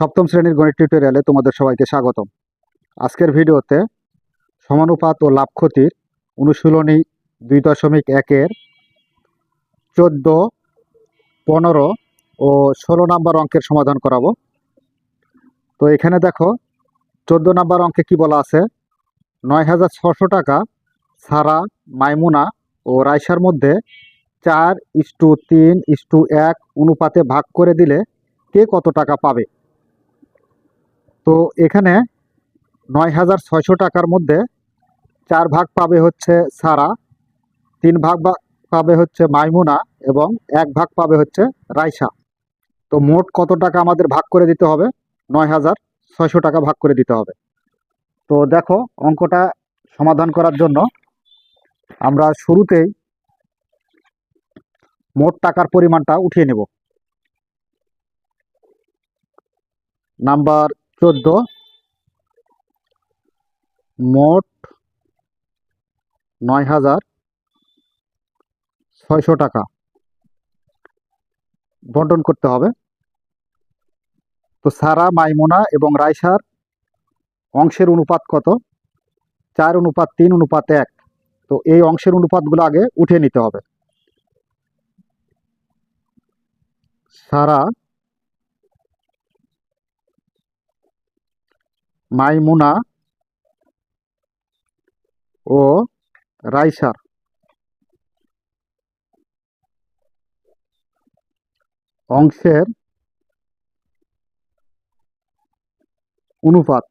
সপ্তম শ্রেণির গণিত টিউটোরিয়ালে তোমাদের সবাইকে স্বাগতম। আজকের ভিডিওতে সমানুপাত ও লাভ ক্ষতির অনুশীলনী দুই দশমিক একের চোদ্দ, পনেরো ও ষোলো নাম্বার অঙ্কের সমাধান করাবো। তো এখানে দেখো, চোদ্দ নাম্বার অঙ্কে কি বলা আছে? নয় হাজার ছশো টাকা সারা মাইমুনা ও রাইসার মধ্যে চার ইস্টু তিন ইস্টু এক অনুপাতে ভাগ করে দিলে কে কত টাকা পাবে? তো এখানে নয় হাজার ছয়শো টাকার মধ্যে চার ভাগ পাবে হচ্ছে সারা, তিন ভাগ পাবে হচ্ছে মাইমুনা এবং এক ভাগ পাবে হচ্ছে রাইসা। তো মোট কত টাকা আমাদের ভাগ করে দিতে হবে? নয় হাজার ছয়শো টাকা ভাগ করে দিতে হবে। তো দেখো অঙ্কটা সমাধান করার জন্য আমরা শুরুতেই মোট টাকার পরিমাণটা উঠিয়ে নেব। নাম্বার চোদ্দ। মোট নয় হাজার ছয়শো টাকা বন্টন করতে হবে। তো সারা মাইমোনা এবং রাইসার অংশের অনুপাত কত? চার অনুপাত, তিন অনুপাত, এক। তো এই অংশের অনুপাতগুলো আগে উঠিয়ে নিতে হবে। সারা মাইমুনা ও রাইসার অংশের অনুপাত।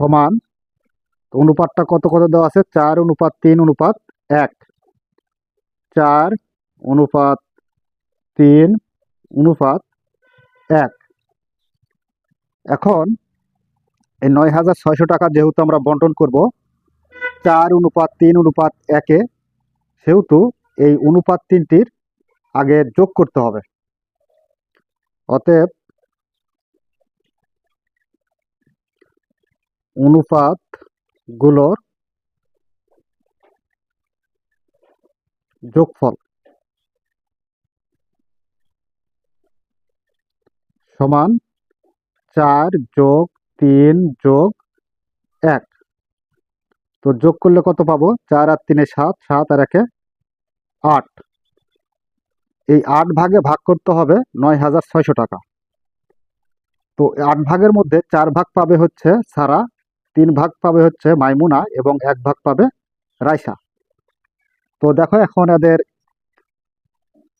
সমান অনুপাতটা কত কত দেওয়া আছে? চার অনুপাত তিন অনুপাত এক। চার অনুপাত তিন অনুপাত এক। এখন এই নয় হাজার ছয়শো টাকা যেহেতু আমরা বন্টন করব, চার অনুপাত তিন অনুপাত একে, সেহেতু এই অনুপাত তিনটির আগে যোগ করতে হবে। অতএব অনুপাতগুলোর যোগফল সমান চার যোগ তিন যোগ এক। তো যোগ করলে কত পাবো? চার আর তিনে সাত সাত আর একে আট। এই আট ভাগে ভাগ করতে হবে নয় হাজার ছয়শো টাকা। তো আট ভাগের মধ্যে চার ভাগ পাবে হচ্ছে সারা, তিন ভাগ পাবে হচ্ছে মাইমুনা এবং এক ভাগ পাবে রাইসা। তো দেখো এখন এদের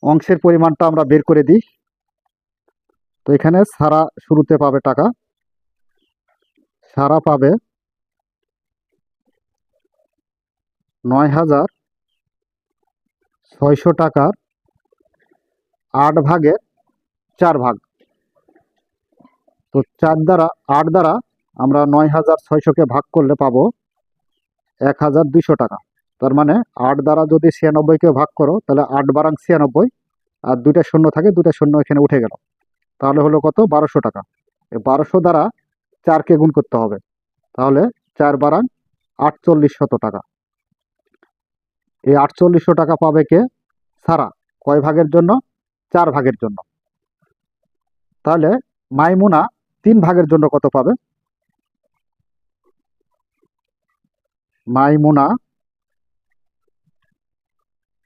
অংশের পরিমাণটা আমরা বের করে দিই। তো এখানে সারা শুরুতে পাবে টাকা। সারা পাবে নয় হাজার ছয়শো টাকার আট ভাগে চার ভাগ। তো চার দ্বারা, আট দ্বারা আমরা নয় হাজার ছয়শোকে ভাগ করলে পাবো এক হাজার দুইশো টাকা। তার মানে আট দ্বারা যদি ছিয়ানব্বইকে ভাগ করো, তাহলে আট বারাং ছিয়ানব্বই, আর দুইটা শূন্য থাকে, দুইটা শূন্য এখানে উঠে গেল। তাহলে হলো কত? বারোশো টাকা। বারোশো দ্বারা চারকে গুণ করতে হবে। তাহলে চার বারাং আটচল্লিশ শত টাকা। এই আটচল্লিশশো টাকা পাবে কে? সারা। কয় ভাগের জন্য? চার ভাগের জন্য। তাহলে মাইমুনা তিন ভাগের জন্য কত পাবে? মাইমুনা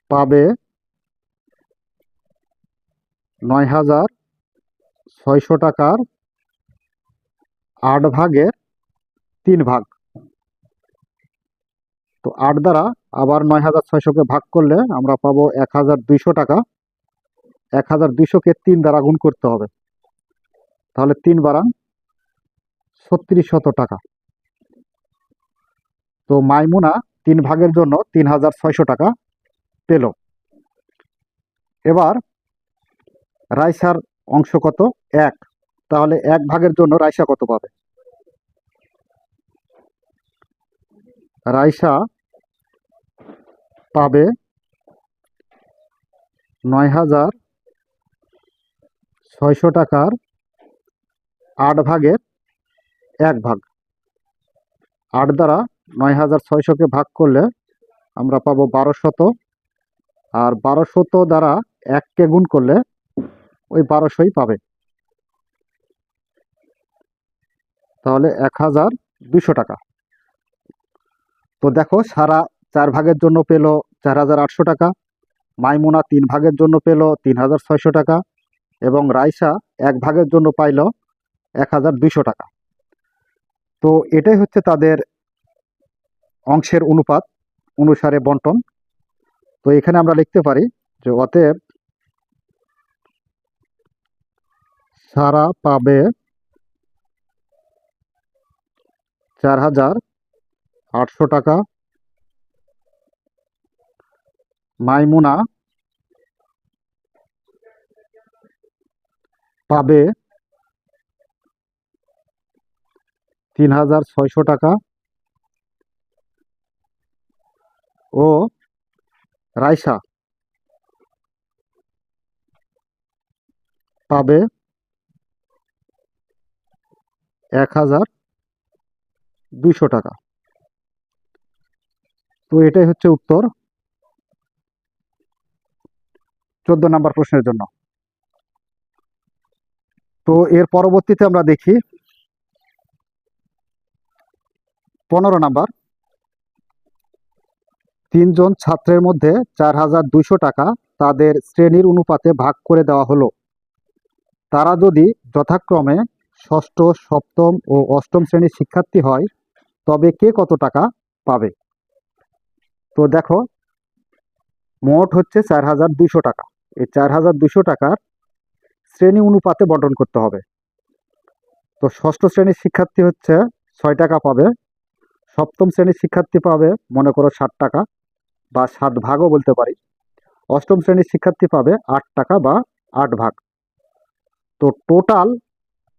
পাবে নয় হাজার ছয়শো টাকার আট ভাগের তিন ভাগ। তো আট দ্বারা আবার নয় হাজার ছয়শোকে ভাগ করলে আমরা পাবো এক হাজার দুইশো টাকা। এক হাজার দুইশোকে তিন দ্বারা গুণ করতে হবে। তাহলে তিন বারাং ছত্রিশ শত টাকা। তো মাইমুনা তিন ভাগের জন্য তিন হাজার ছয়শো টাকা পেল। এবার রাইসার অংশ কত? এক। তাহলে এক ভাগের জন্য রাইসা কত পাবে? রাইসা পাবে নয় হাজার ছয়শো টাকার আট ভাগের এক ভাগ। আট দ্বারা নয় হাজার ছয়শোকে ভাগ করলে আমরা পাবো বারোশত আর বারোশত দ্বারা এককে গুণ করলে ওই বারোশোই পাবে। তাহলে এক হাজার দুশো টাকা। তো দেখো, সারা চার ভাগের জন্য পেল চার হাজার আটশো টাকা, মাইমুনা তিন ভাগের জন্য পেল তিন হাজার ছয়শো টাকা, এবং রাইসা এক ভাগের জন্য পাইল এক হাজার দুইশো টাকা। তো এটাই হচ্ছে তাদের অংশের অনুপাত, অনুসারে বন্টন। তো এখানে আমরা লিখতে পারি যে অতএব সারা পাবে চার হাজার আটশো টাকা। মাইমুনা পাবে তিন হাজার ছয়শো টাকা। ও রাইসা পাবে এক হাজার দুইশো টাকা। তো এটাই হচ্ছে উত্তর চোদ্দ নাম্বার প্রশ্নের জন্য। তো এর পরবর্তীতে আমরা দেখি পনেরো নাম্বার। তিনজন ছাত্রের মধ্যে চার হাজার দুইশো টাকা তাদের শ্রেণির অনুপাতে ভাগ করে দেওয়া হলো। তারা যদি যথাক্রমে ষষ্ঠ, সপ্তম ও অষ্টম শ্রেণির শিক্ষার্থী হয়, তবে কে কত টাকা পাবে? তো দেখো, মোট হচ্ছে চার হাজার দুশো টাকা। এই চার হাজার দুশো টাকার শ্রেণি অনুপাতে বন্টন করতে হবে। তো ষষ্ঠ শ্রেণির শিক্ষার্থী হচ্ছে ছয় টাকা পাবে, সপ্তম শ্রেণির শিক্ষার্থী পাবে, মনে করো ষাট টাকা বা সাত ভাগও বলতে পারি। অষ্টম শ্রেণির শিক্ষার্থী পাবে আট টাকা বা আট ভাগ। তো টোটাল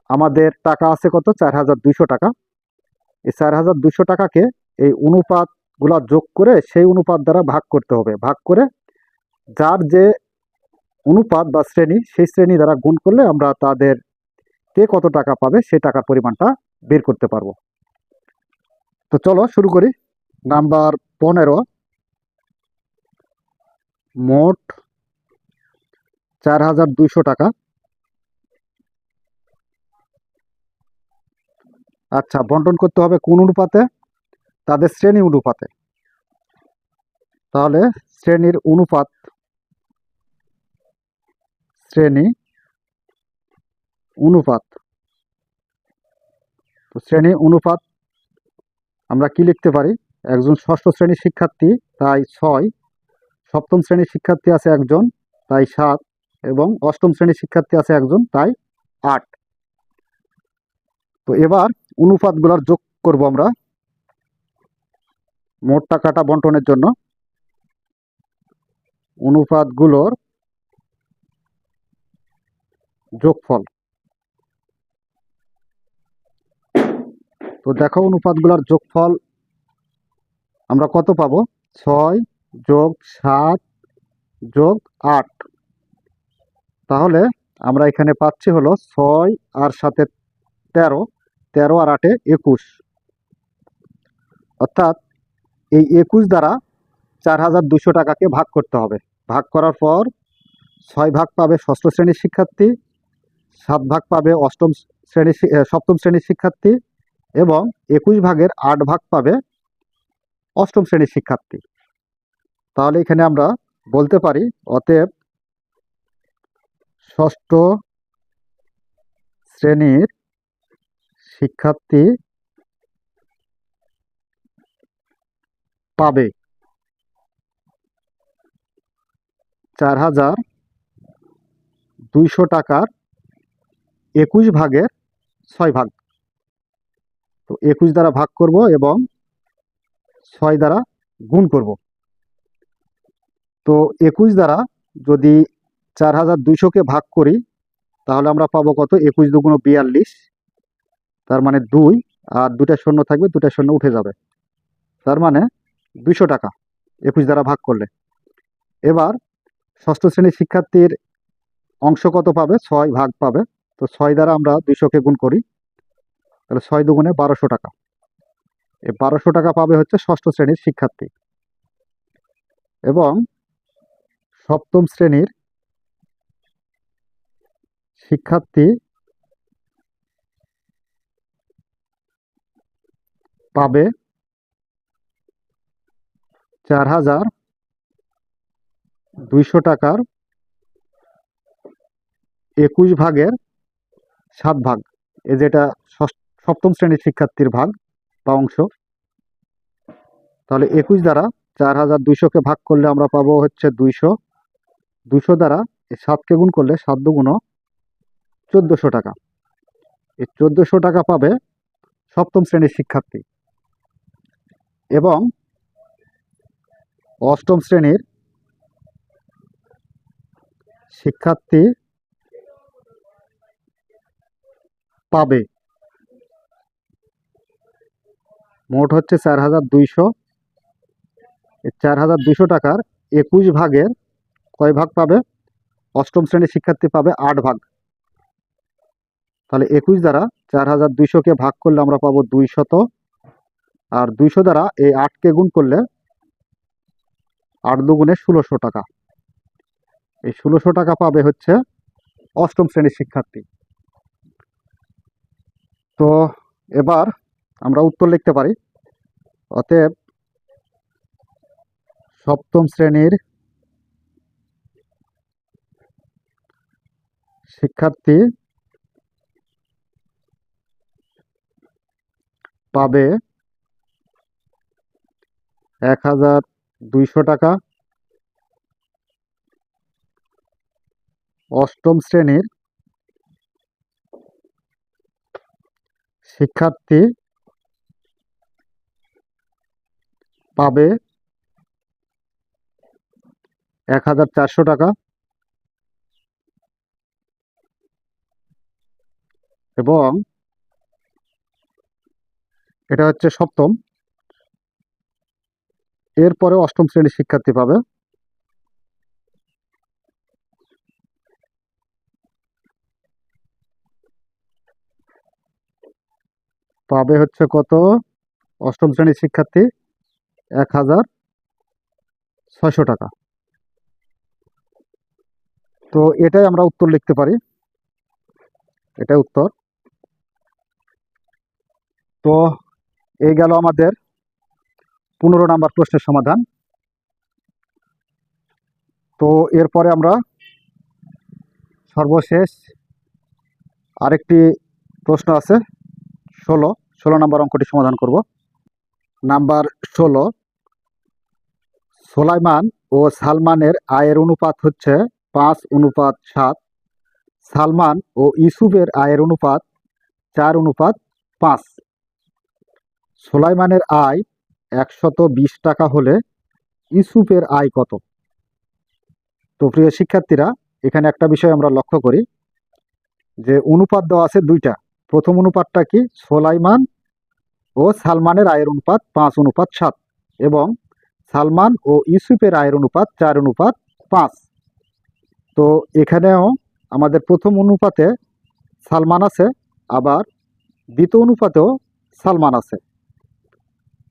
আমাদের টাকা আছে কত? চার হাজার দুইশো টাকা। এই চার হাজার দুইশো টাকাকে এই অনুপাতগুলা যোগ করে সেই অনুপাত দ্বারা ভাগ করতে হবে। ভাগ করে যার যে অনুপাত বা শ্রেণি, সেই শ্রেণি দ্বারা গুণ করলে আমরা তাদের কে কত টাকা পাবে, সেই টাকার পরিমাণটা বের করতে পারব। তো চলো শুরু করি। নাম্বার পনেরো। মোট চার হাজার দুইশো টাকা। আচ্ছা বন্টন করতে হবে কোন অনুপাতে? তাদের শ্রেণি অনুপাতে। তাহলে শ্রেণির অনুপাত শ্রেণি অনুপাত। তো শ্রেণি অনুপাত আমরা কি লিখতে পারি? একজন ষষ্ঠ শ্রেণির শিক্ষার্থী, তাই ছয়। সপ্তম শ্রেণির শিক্ষার্থী আছে একজন, তাই সাত। এবং অষ্টম শ্রেণির শিক্ষার্থী আছে একজন, তাই আট। তো এবার অনুপাতগুলোর যোগ করব আমরা। মোট টাকাটা বন্টনের জন্য। অনুপাতগুলোর যোগফল। তো দেখো অনুপাতগুলোর যোগফল আমরা কত পাবো? ছয় যোগ সাত যোগ আট। তাহলে আমরা এখানে পাচ্ছি হলো ছয় আর সাথে তেরো। তেরো আর আটে একুশ। অর্থাৎ এই একুশ দ্বারা চার হাজার দুশো টাকাকে ভাগ করতে হবে। ভাগ করার পর ছয় ভাগ পাবে ষষ্ঠ শ্রেণির শিক্ষার্থী, সাত ভাগ পাবে অষ্টম শ্রেণির সপ্তম শ্রেণির শিক্ষার্থী এবং একুশ ভাগের আট ভাগ পাবে অষ্টম শ্রেণির শিক্ষার্থী। তাহলে এখানে আমরা বলতে পারি, অতএব ষষ্ঠ শ্রেণির শিক্ষার্থী পাবে। চার হাজার দুইশো টাকার একুশ ভাগের ছয় ভাগ। তো একুশ দ্বারা ভাগ করব এবং ছয় দ্বারা গুণ করব। তো একুশ দ্বারা যদি চার হাজার দুইশোকে ভাগ করি, তাহলে আমরা পাবো কত? একুশ দুগুণ বিয়াল্লিশ। তার মানে দুই, আর দুটা শূন্য থাকবে দুটা শূন্য উঠে যাবে। তার মানে দুইশো টাকা একুশ দ্বারা ভাগ করলে। এবার ষষ্ঠ শ্রেণির শিক্ষার্থীর অংশ কত পাবে? ছয় ভাগ পাবে। তো ছয় দ্বারা আমরা দুইশোকে গুণ করি। তাহলে ছয় দুগুণে বারোশো টাকা। এই বারোশো টাকা পাবে হচ্ছে ষষ্ঠ শ্রেণির শিক্ষার্থী। এবং সপ্তম শ্রেণির শিক্ষার্থী পাবে চার হাজার দুইশো টাকার একুশ ভাগের সাত ভাগ। এ যেটা সপ্তম শ্রেণির শিক্ষার্থীর ভাগ বা অংশ। তাহলে একুশ দ্বারা চার হাজার দুইশোকে ভাগ করলে আমরা পাবো হচ্ছে দুইশো। দুশো দ্বারা এই সাতকে গুণ করলে সাত দুগুণ চোদ্দোশো টাকা। এই চোদ্দোশো টাকা পাবে সপ্তম শ্রেণির শিক্ষার্থী। এবং অষ্টম শ্রেণির শিক্ষার্থী পাবে। মোট হচ্ছে চার হাজার দুইশো চার হাজার দুইশো টাকার একুশ ভাগের কয় ভাগ পাবে? অষ্টম শ্রেণির শিক্ষার্থী পাবে আট ভাগ। তাহলে একুশ দ্বারা চার হাজার দুইশোকে ভাগ করলে আমরা পাবো দুইশত আর দুইশো দ্বারা এই আটকে গুণ করলে আট দুগুণে ষোলোশো টাকা। এই ষোলোশো টাকা পাবে হচ্ছে অষ্টম শ্রেণির শিক্ষার্থী। তো এবার আমরা উত্তর লিখতে পারি। অতএব সপ্তম শ্রেণির শিক্ষার্থী পাবে এক হাজার দুইশো টাকা। অষ্টম শ্রেণির শিক্ষার্থী পাবে এক হাজার চারশো টাকা। এবং এটা হচ্ছে সপ্তম। এরপরে অষ্টম শ্রেণির শিক্ষার্থী পাবে। পাবে হচ্ছে কত? অষ্টম শ্রেণির শিক্ষার্থী এক হাজার ছয়শো টাকা। তো এটাই আমরা উত্তর লিখতে পারি। এটাই উত্তর। তো এই গেল আমাদের পনেরো নাম্বার প্রশ্নের সমাধান। তো এরপরে আমরা সর্বশেষ আরেকটি প্রশ্ন আছে, ষোলো ষোলো নাম্বার অঙ্কটি সমাধান করব। নাম্বার ষোলো, সোলাইমান ও সালমানের আয়ের অনুপাত হচ্ছে পাঁচ অনুপাত সাত। সালমান ও ইসুফের আয়ের অনুপাত চার অনুপাত পাঁচ। সোলাইমানের আয় একশত বিশ টাকা হলে ইসুফের আয় কত? তো প্রিয় শিক্ষার্থীরা, এখানে একটা বিষয় আমরা লক্ষ্য করি যে অনুপাত দেওয়া আছে দুইটা। প্রথম অনুপাতটা কি? সোলাইমান ও সালমানের আয়ের অনুপাত পাঁচ, অনুপাত সাত এবং সালমান ও ইউসুফের আয়ের অনুপাত চার, অনুপাত পাঁচ। তো এখানেও আমাদের প্রথম অনুপাতে সালমান আছে, আবার দ্বিতীয় অনুপাতেও সালমান আছে।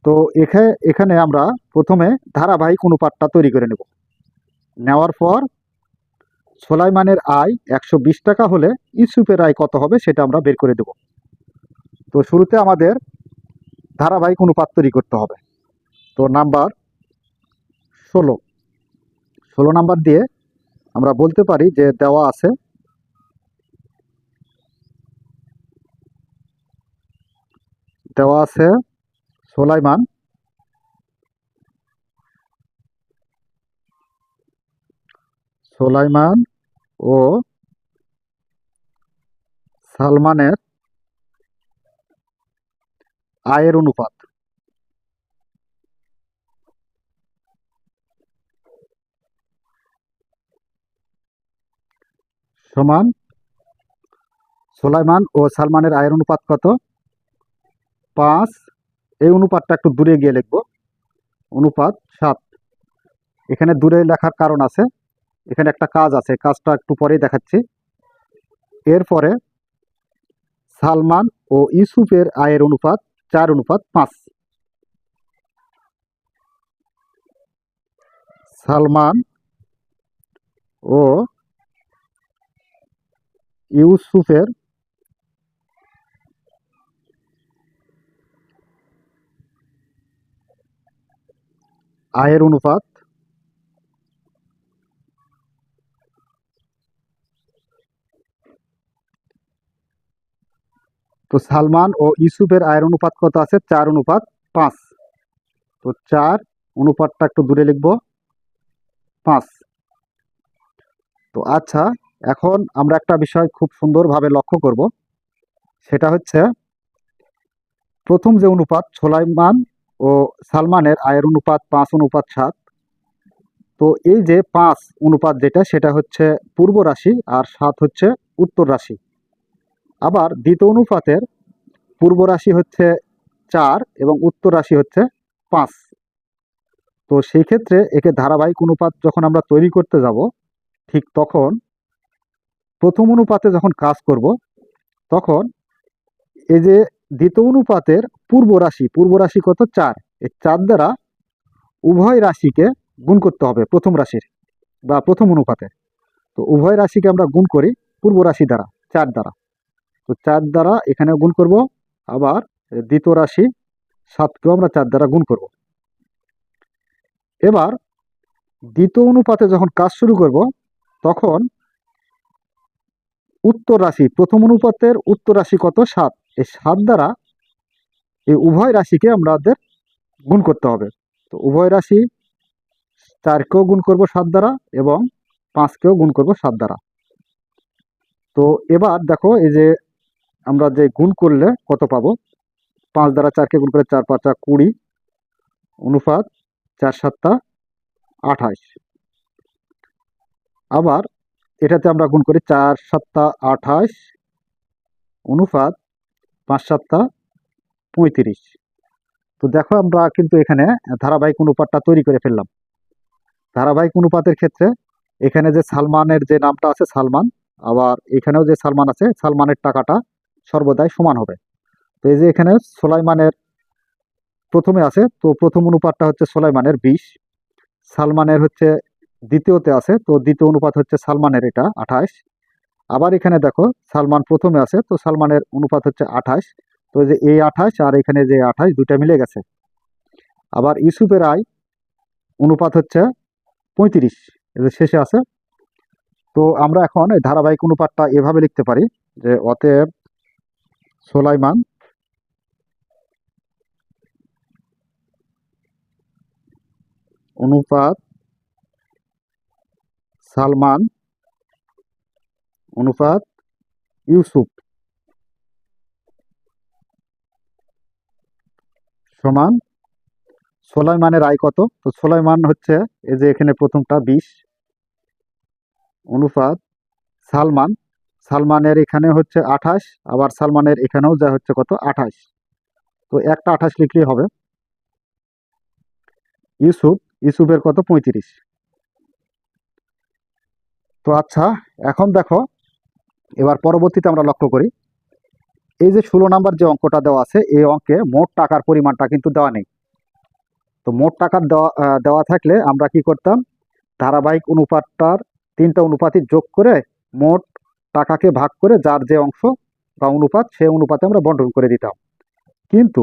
তো এখানে এখানে আমরা প্রথমে ধারাবাহিক অনুপাতটা তৈরি করে নেব। নেওয়ার পর সোলাইমানের আয় একশো বিশ টাকা হলে ইউসুফের আয় কত হবে সেটা আমরা বের করে দেব। তো শুরুতে আমাদের ধারাবাহিক অনুপাত তৈরি করতে হবে। তো নাম্বার ষোলো। ষোলো নাম্বার দিয়ে আমরা বলতে পারি যে দেওয়া আছে দেওয়া আছে সোলাইমান। সোলাইমান ও সালমানের আয়ের অনুপাত। সমান সোলাইমান ও সালমানের আয়ের অনুপাত কত? পাঁচ এই অনুপাতটা একটু দূরে গিয়ে লিখব। অনুপাত সাত। এখানে দূরে লেখার কারণ আছে। এখানে একটা কাজ আছে কাজটা একটু পরেই দেখাচ্ছি। এরপরে সালমান ও ইউসুফের আয়ের অনুপাত চার, অনুপাত পাঁচ। সালমান ও ইউসুফের আয়ের অনুপাত? তো সালমান ও ইউসুফের আয়ের অনুপাত কত আছে? চার অনুপাত পাঁচ। তো চার অনুপাতটা একটু দূরে লিখব, পাঁচ। তো আচ্ছা এখন আমরা একটা বিষয় খুব সুন্দরভাবে লক্ষ্য করব। সেটা হচ্ছে, প্রথম যে অনুপাত, সোলাইমান ও সালমানের আয়ের অনুপাত পাঁচ, অনুপাত সাত। তো এই যে পাঁচ, অনুপাত যেটা, সেটা হচ্ছে পূর্ব রাশি আর সাত হচ্ছে উত্তর রাশি। আবার দ্বিতীয় অনুপাতের পূর্ব রাশি হচ্ছে চার এবং উত্তর রাশি হচ্ছে পাঁচ। তো সেই ক্ষেত্রে একে ধারাবাহিক অনুপাত যখন আমরা তৈরি করতে যাব, ঠিক তখন প্রথম অনুপাতে যখন কাজ করব, তখন এই যে দ্বিতীয় অনুপাতের পূর্ব রাশি পূর্ব রাশি কত? চার। এই চার দ্বারা উভয় রাশিকে গুণ করতে হবে প্রথম রাশির বা প্রথম অনুপাতে তো উভয় রাশিকে আমরা গুণ করি পূর্ব রাশি দ্বারা, চার দ্বারা। তো চার দ্বারা এখানে গুণ করব, আবার দ্বিতীয় রাশি সাতকেও আমরা চার দ্বারা গুণ করব। এবার দ্বিতীয় অনুপাতে যখন কাজ শুরু করব, তখন উত্তর রাশি, প্রথম অনুপাতের উত্তর রাশি কত? সাত। এই সাত দ্বারা এই উভয় রাশিকে আমাদের গুণ করতে হবে। তো উভয় রাশি চারকেও গুণ করব সাত দ্বারা এবং পাঁচকেও গুণ করব সাত দ্বারা। তো এবার দেখো এই যে আমরা যে গুণ করলে কত পাবো? পাঁচ দ্বারা চারকে গুণ করে চার পাঁচা কুড়ি, অনুপাত চার সাতটা আঠাশ আবার এটাতে আমরা গুণ করি চার সাতটা আঠাশ অনুপাত পাঁচ সাতটা পঁয়ত্রিশ। তো দেখো আমরা কিন্তু এখানে ধারাবাহিক অনুপাতটা তৈরি করে ফেললাম। ধারাবাহিক অনুপাতের ক্ষেত্রে এখানে যে সালমানের যে নামটা আছে, সালমান, আবার এখানেও যে সালমান আছে, সালমানের টাকাটা সর্বদাই সমান হবে। তো এই যে এখানে সোলাইমানের প্রথমে আছে, তো প্রথম অনুপাতটা হচ্ছে সোলাইমানের বিশ। সালমানের হচ্ছে দ্বিতীয়তে আছে, তো দ্বিতীয় অনুপাত হচ্ছে সালমানের এটা আঠাশ। আবার এখানে দেখো, সালমান প্রথমে আছে, তো সালমানের অনুপাত হচ্ছে আঠাশ। তো যে এই আঠাশ আর এখানে যে আঠাশ, দুইটা মিলে গেছে। আবার ইউসুফের আয় অনুপাত হচ্ছে পঁয়ত্রিশ শেষে আছে। তো আমরা এখন এই ধারাবাহিক অনুপাতটা এভাবে লিখতে পারি যে অতএব সোলাইমান অনুপাত সালমান অনুপাত ইউসুফ সমান সোলাইমানের আয় কত? তো সোলাইমান হচ্ছে এই যে এখানে প্রথমটা বিশ। অনুপাত সালমান। সালমানের এখানে হচ্ছে আঠাশ, আবার সালমানের এখানেও যা হচ্ছে কত? আঠাশ। তো একটা আঠাশ লিখলেই হবে। ইউসুফ, ইউসুফের কত? পঁয়ত্রিশ। তো আচ্ছা এখন দেখো এবার পরবর্তীতে আমরা লক্ষ্য করি, এই যে ষোলো নাম্বার যে অঙ্কটা দেওয়া আছে, এই অঙ্কে মোট টাকার পরিমাণটা কিন্তু দেওয়া নেই। তো মোট টাকার দেওয়া দেওয়া থাকলে আমরা কি করতাম, ধারাবাহিক অনুপাতটার তিনটা অনুপাতই যোগ করে মোট টাকাকে ভাগ করে যার যে অংশ বা অনুপাত, সেই অনুপাতে আমরা বন্টন করে দিতাম। কিন্তু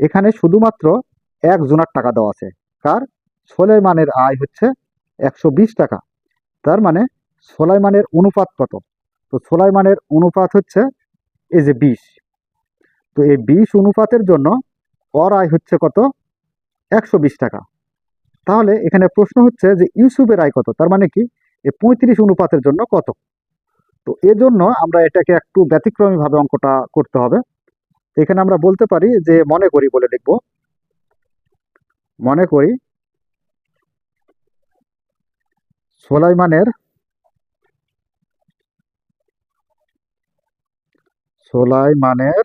এখানে শুধুমাত্র এক জোনার টাকা দেওয়া আছে, কার? সোলাইমানের আয় হচ্ছে একশো বিশ টাকা। তার মানে সোলাইমানের অনুপাত কত? তো সোলাইমানের অনুপাত হচ্ছে এই যে বিশ। তো এই বিশ অনুপাতের জন্য ওর আয় হচ্ছে কত? একশো বিশ টাকা। তাহলে এখানে প্রশ্ন হচ্ছে যে ইউসুফের আয় কত? তার মানে কি? এই পঁয়ত্রিশ অনুপাতের জন্য কত? তো এজন্য আমরা এটাকে একটু ব্যতিক্রমীভাবে অঙ্কটা করতে হবে। এখানে আমরা বলতে পারি যে মনে করি বলে লিখব। মনে করি সোলাইমানের সোলাইমানের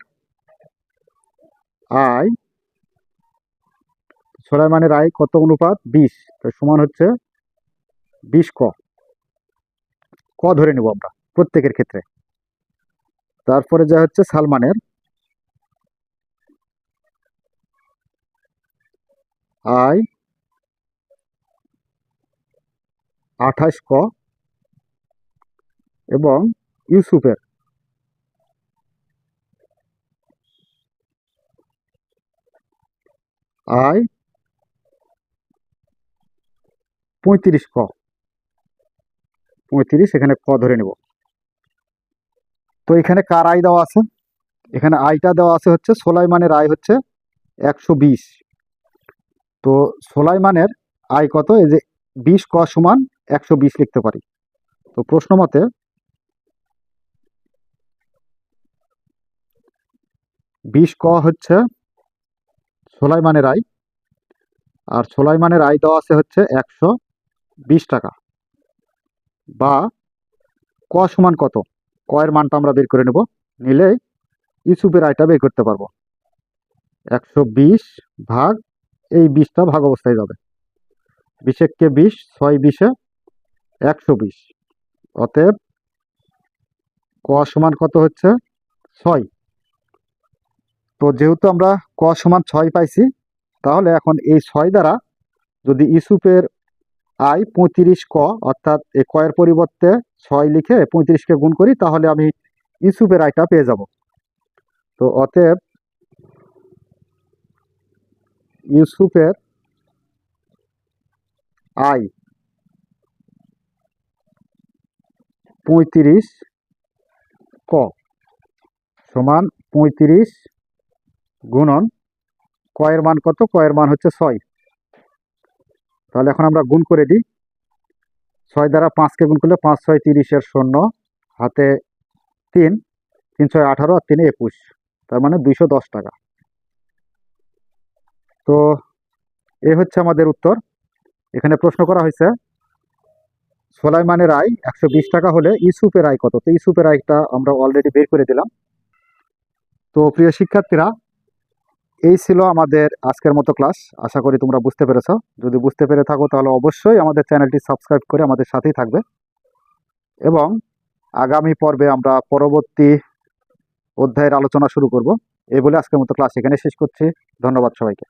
আয় সোলাইমানের আয় কত অনুপাত? বিশ। সমান হচ্ছে বিশ ক। ক ধরে নেব আমরা প্রত্যেকের ক্ষেত্রে। তারপরে যা হচ্ছে সালমানের আয় আঠাশ ক এবং ইউসুফের। আয়। পঁয়ত্রিশ ক। পঁয়ত্রিশ, এখানে ক ধরে নেব। তো এখানে কার আয় দেওয়া আছে? এখানে আয়টা দেওয়া আছে হচ্ছে সোলাইমানের আয় হচ্ছে একশো বিশ। তো সোলাইমানের আয় কত? এই যে বিশ ক সমান একশো বিশ লিখতে পারি। তো প্রশ্ন মতে বিশ ক হচ্ছে সোলাইমানের আয়, আর সোলাইমানের আয় দেওয়া আছে হচ্ছে একশো বিশ টাকা। বা ক সমান কত? ক এর মানটা আমরা বের করে নেব, নিলে ইউসুফের আয়টা বের করতে পারব। একশো বিশ ভাগ এই বিশটা ভাগ অবস্থায় যাবে। বিশেককে বিশ, ছয় বিশে একশো বিশ। অতএব ক সমান কত হচ্ছে? ছয়। তো যেহেতু আমরা ক সমান ছয় পাইছি, তাহলে এখন এই ছয় দ্বারা যদি ইউসুফের আয় পঁয়ত্রিশ ক, অর্থাৎ এই কয়ের পরিবর্তে ছয় লিখে পঁয়ত্রিশকে গুণ করি, তাহলে আমি ইউসুফের আয়টা পেয়ে যাব। তো অতএব ইউসুফের আয় পঁয়ত্রিশ ক সমান পঁয়ত্রিশ গুণন, কয়ের মান কত? কয়ের মান হচ্ছে ছয়। তাহলে এখন আমরা গুণ করে দিই। ছয় দ্বারা পাঁচকে গুণ করলে পাঁচ, ছয় তিরিশের শূন্য, হাতে তিন তিন, ছয়, আঠারো আর তিনে, একুশ। তার মানে দুইশো দশ টাকা। তো এ হচ্ছে আমাদের উত্তর। এখানে প্রশ্ন করা হয়েছে, সোলাইমানের আয় একশো বিশ টাকা হলে ইউসুফের আয় কত? তো ইউসুফের আয়টা আমরা অলরেডি বের করে দিলাম। তো প্রিয় শিক্ষার্থীরা এই ছিল আমাদের আজকের মতো ক্লাস। আশা করি তোমরা বুঝতে পেরেছ। যদি বুঝতে পেরে থাকো তাহলে অবশ্যই আমাদের চ্যানেলটি সাবস্ক্রাইব করে আমাদের সাথেই থাকবে। এবং আগামী পর্বে আমরা পরবর্তী অধ্যায়ের আলোচনা শুরু করব। এই বলে আজকের মতো ক্লাস এখানে শেষ করছি। ধন্যবাদ সবাইকে।